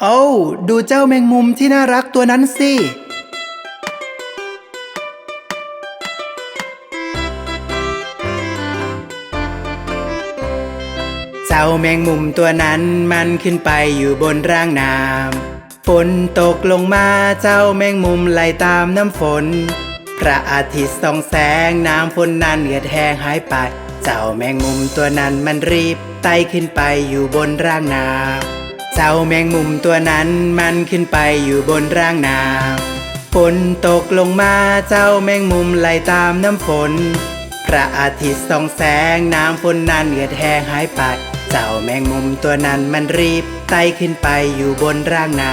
โอ้ดูเจ้าแมงมุมที่น่ารักตัวนั้นสิ เจ้าแมงมุมตัวนั้นมันขึ้นไปอยู่บนร่างน้ำฝนตกลงมาเจ้าแมงมุมไหลตามน้ำฝน พระอาทิตย์ส่องแสงน้ำฝนนั้นเหือดแห้งหายไป เจ้าแมงมุมตัวนั้นมันรีบไต่ขึ้นไปอยู่บนร่างน้ำ เจ้าแมงมุมตัวนั้นมันขึ้นไปอยู่บนร่างนาฝนตกลงมาเจ้าแมงมุมไหลตามน้ำฝน พระอาทิตย์ส่องแสงน้ำฝนนั้นเหือดแห้งหายไปเจ้าแมงมุมตัวนั้นมันรีบไต่ขึ้นไปอยู่บนร่างนา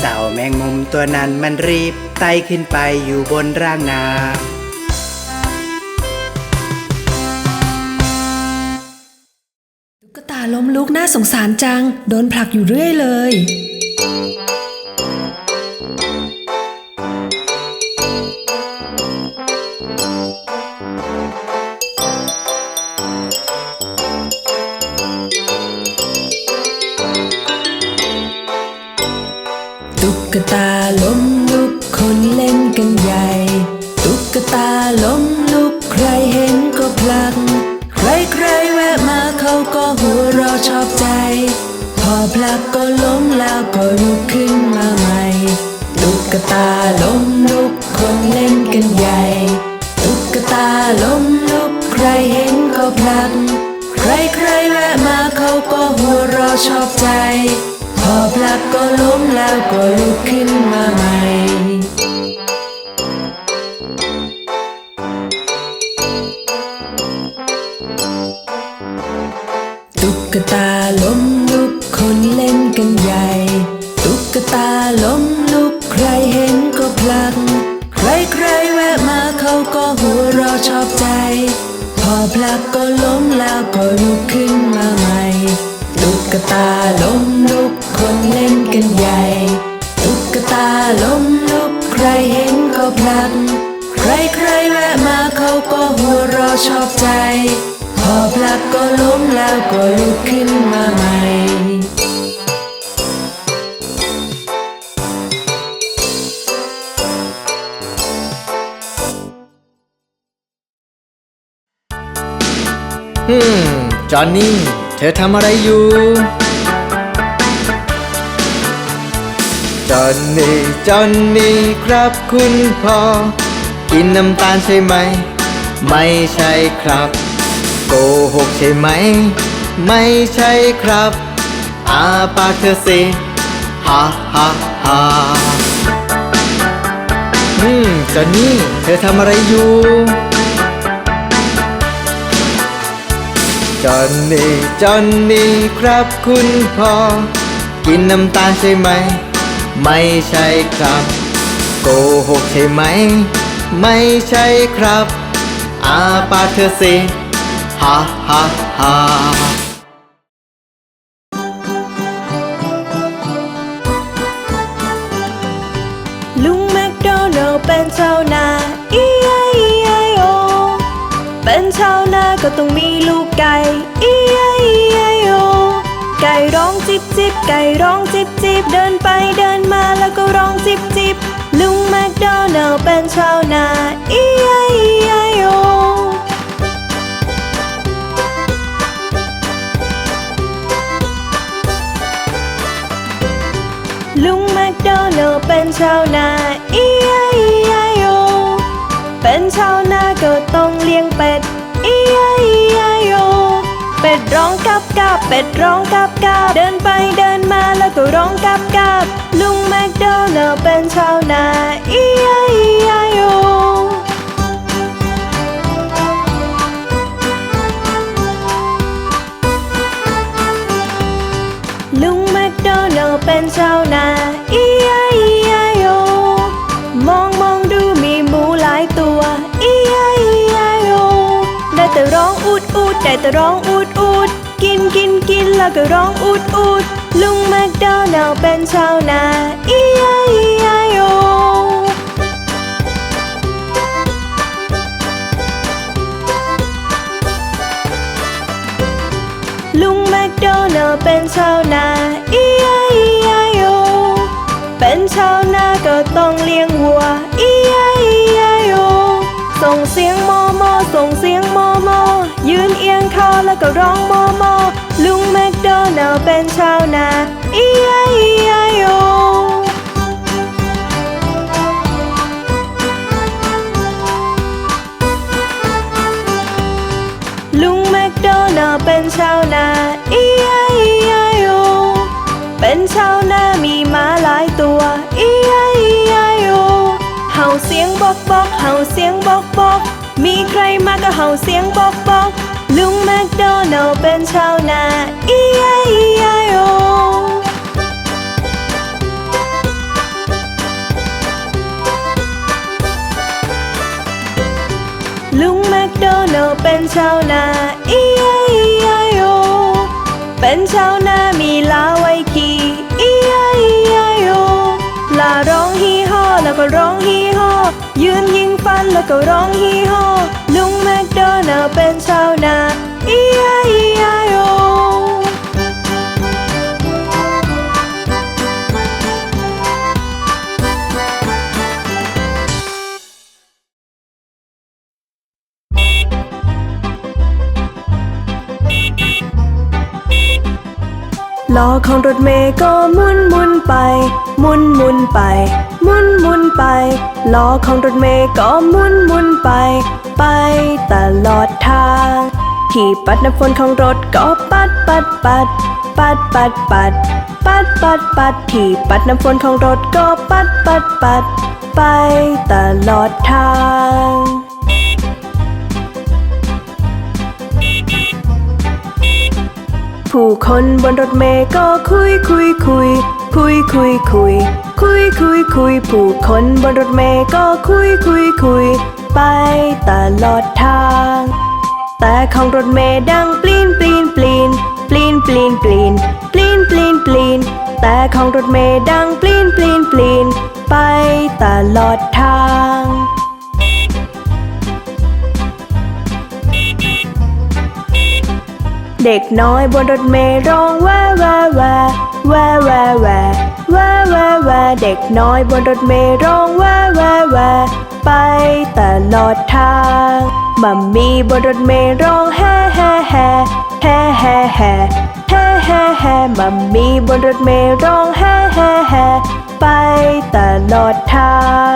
เจ้าแมงมุมตัวนั้นมันรีบไต่ขึ้นไปอยู่บนร่างน้ำตุ๊กตาล้มลุกน่าสงสารจัง โดนผลักอยู่เรื่อยเลย กตาล้มลุกใครเห็นก็พลัก ใครใครแวะมาเขาก็หัวเราชอบใจ พอพลักก็ล้มแล้วก็ลุกขึ้นมาใหม่ตุ๊กตาล้มลุกคนเล่นกันใหญ่ตุ๊กตาล้มลุกใครเห็นก็พลัก ใครใครแวะมาเขาก็หัวเราชอบใจ พอพลักก็ล้มแล้วก็ลุกขึ้นมาใหม่ พอพลักก็ล้มแล้วก็ลุกขึ้นมาใหม่ตุ๊กตาล้มลุกคนเล่นกันใหญ่ตุ๊กตาล้มลุกใครเห็นก็พลัก ใครใครแวะมาเขาก็หัวเราชอบใจ พอพลักก็ล้มแล้วก็ลุกขึ้นมาใหม่ ฮึมจอนนี่ เธอทำอะไรอยู่ จอนนี่ จอนนี่ ครับคุณพ่อ กินน้ำตาลใช่ไหม ไม่ใช่ครับ โกหกใช่ไหม ไม่ใช่ครับอาปากเธอสิฮ่าฮ่าฮ่าอืมจอนนี่ เธอทำอะไรอยู่ จอนนี่จอนนี่ครับคุณพ่อ กินน้ำตาลใช่ไหม ไม่ใช่ครับ โกหกใช่ไหม ไม่ใช่ครับ อาปากเธอสิฮ่าฮ่าฮ่าลุงแมคโดนัลเป็นชาวนา E-I-E-I-O เป็นชาวนาก็ต้องมีลูกไก่ E-I-E-I-O ไก่ร้องจิบจิบไก่ร้องจิบจิบเดินไปเดินมาแล้วก็ร้องจิบจิบลุงแมคโดนัลเป็นชาวนา E-I-E-I-O ลุงแมคโดนัลเป็นชาวนา E-I-E-I-O เเป็นชาวนาก็ต้องเลี้ยงเป็ดอียเอียโยเป็ดร้องกับกับเป็ดร้องกับกับเดินไปเดินมาแล้วก็ร้องกับกับลุงแมคโดนัลเป็นชาวนาอียเอียโยลุงแมคโดนัลเป็นชาวนาอีย แต่ร้องอูดอูดกินกินกินแล้วก็ร้องอูดอูดลุงแมคโดนัลด์เป็นชาวนา E-I-E-I-O ลุงแมคโดนัลด์เป็นชาวนา E-I-E-I-O เป็นชาวนาก็ต้องเลี้ยงวัว E-I-E-I-O ส่งเสียงโมโมส่งเสียงโมโม ยืนเอียงคอแล้วก็ร้องโมโม ลุงแมคโดนัลด์เป็นชาวนา E-I-E-I-O ลุงแมคโดนัลด์เป็นชาวนา E-I-E-I-O เป็นชาวนามีม้าหลายตัว E-I-E-I-O เห่าเสียงบอกบอกเห่าเสียงบอกบอกมีใครมาก็เห่าเสียงบอก บอก ลุงแมคโดนัลเป็นชาวนา E-I-E-I-O ลุงแมคโดนัลเป็นชาวนา E-I-E-I-O เป็นชาวนามีลาไว้ขี่ E-I-E-I-O ลาร้องฮีฮอแล้วก็ร้องฮีฮอยืนยิงฟันแล้วก็ร้องฮีฮอ ลุงแมคโดนัลด์เป็นชาวนา E-I-E-I-O ล้อของรถเมย์ก็หมุนหมุนไปหมุนหมุนไป ไป ล้อของรถเมย์ก็หมุนหมุนไป ไปตลอดทาง ที่ปัดน้ำฝนของรถก็ปัดปัดปัด ปัดปัดปัด ปัดปัดปัด ที่ปัดน้ำฝนของรถก็ปัดปัดปัด ไปตลอดทาง ผู้คนบนรถเมล์ก็คุยคุยคุย คุยคุยคุย คุยคุยคุย ผู้คนบนรถเมล์ก็คุยคุยคุย ไปตลอดทาง แต่ของรถเมล์ดังปลีนปลีนปลีนปลีนปลีนปลีนปลีนปลีนปลีนแต่ของรถเมล์ดังปลีนปลีนปลีนไปตลอดทาง เด็กน้อยบนรถเมล์ร้องแวแวแวแวแวแวแวแวแวเด็กน้อยบนรถเมล์ร้องแวแวแวไปตลอดทางมัมมี่บนรถเมล์ร้องแฮ่แฮ่แฮ่แฮ่แฮ่แฮ่แฮ่แฮ่แฮ่มัมมี่บนรถเมล์ร้องแฮ่แฮ่แฮ่ไปตลอดทาง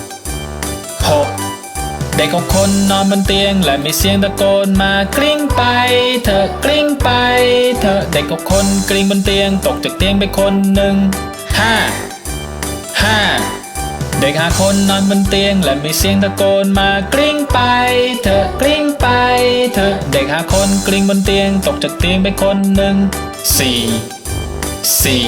ด็กหกคนนอนบนเตียง และมีเสียงตะโกนมากลิ้งไปเถอกลิ้งไปเถอเด็กหกคนกลิ้งบนเตียง ตกจากเตียงไปคนหนึ่งห้าห้าเด็กหาคนนอนบนเตียง และมีเสียงตะโกนมากลิ้งไปเถอกลิ้งไปเถอเด็กหาคนกลิ้งบนเตียง ตกจากเตียงไปคนหนึ่งสี่สี่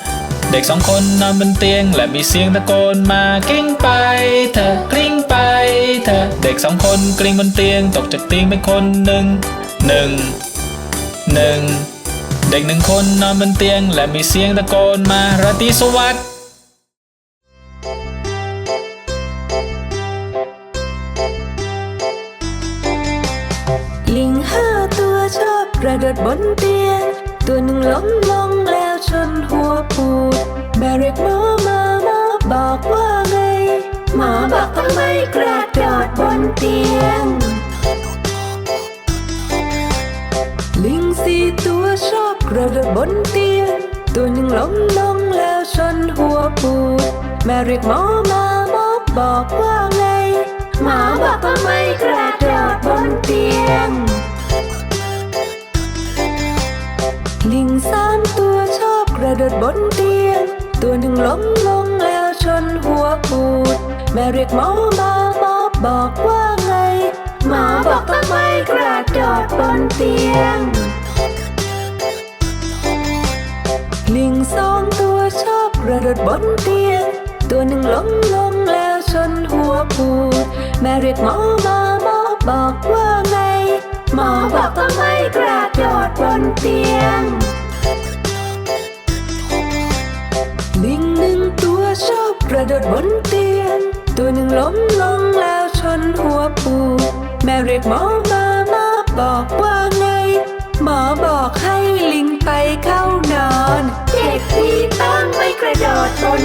เด็กสองคนนอนบนเตียง และมีเสียงตะโกนมากลิ้งไปเถอะกลิ้งไปเถอะเด็กสองคนกลิ้งบนเตียง ตกจากเตียงไปคนหนึ่งหนึ่งหนึ่งเด็กหนึ่งคนนอนบนเตียง และมีเสียงตะโกนมาราตรีสวัสดิ์ลิงห้าตัวชอบกระโดดบนเตียง ตัวหนึ่งล้มลงแล้ว ชนหัวปูดแบเรียกหมอมาหมอบอกว่าไง หมอบอกต้องไม่กระโดดบนเตียง ลิงสี่ตัวชอบกระโดดบนเตียง ตัวหนึ่งล้มลงแล้วชนหัวปูดแม่เรียกหมอมาหมอบอกว่าไง หมอบอกต้องไม่กระโดดบนเตียง ลิงสามตัว ระโดดบนเตียง ตัวหนึ่งล้มลงแล้วชนหัวปูด แม่เรียกหมอมาหมอบอกว่าไง หมอบอกต้องไม่กระโดดบนเตียง ลิงสองตัวชอบกระโดดบนเตียง ตัวหนึ่งล้มลงแล้วชนหัวปูด แม่เรียกหมอมาหมอบอกว่าไง หมอบอกต้องไม่กระโดดบนเตียง ระโดดบนเตียง ตัวหนึ่งล้มลงแล้วชนหัวปู แม่เรียกหมอมาหมอบอกว่าไง หมอบอกให้ลิงไปเข้านอน เด็กที่ต้องไม่กระโดดบน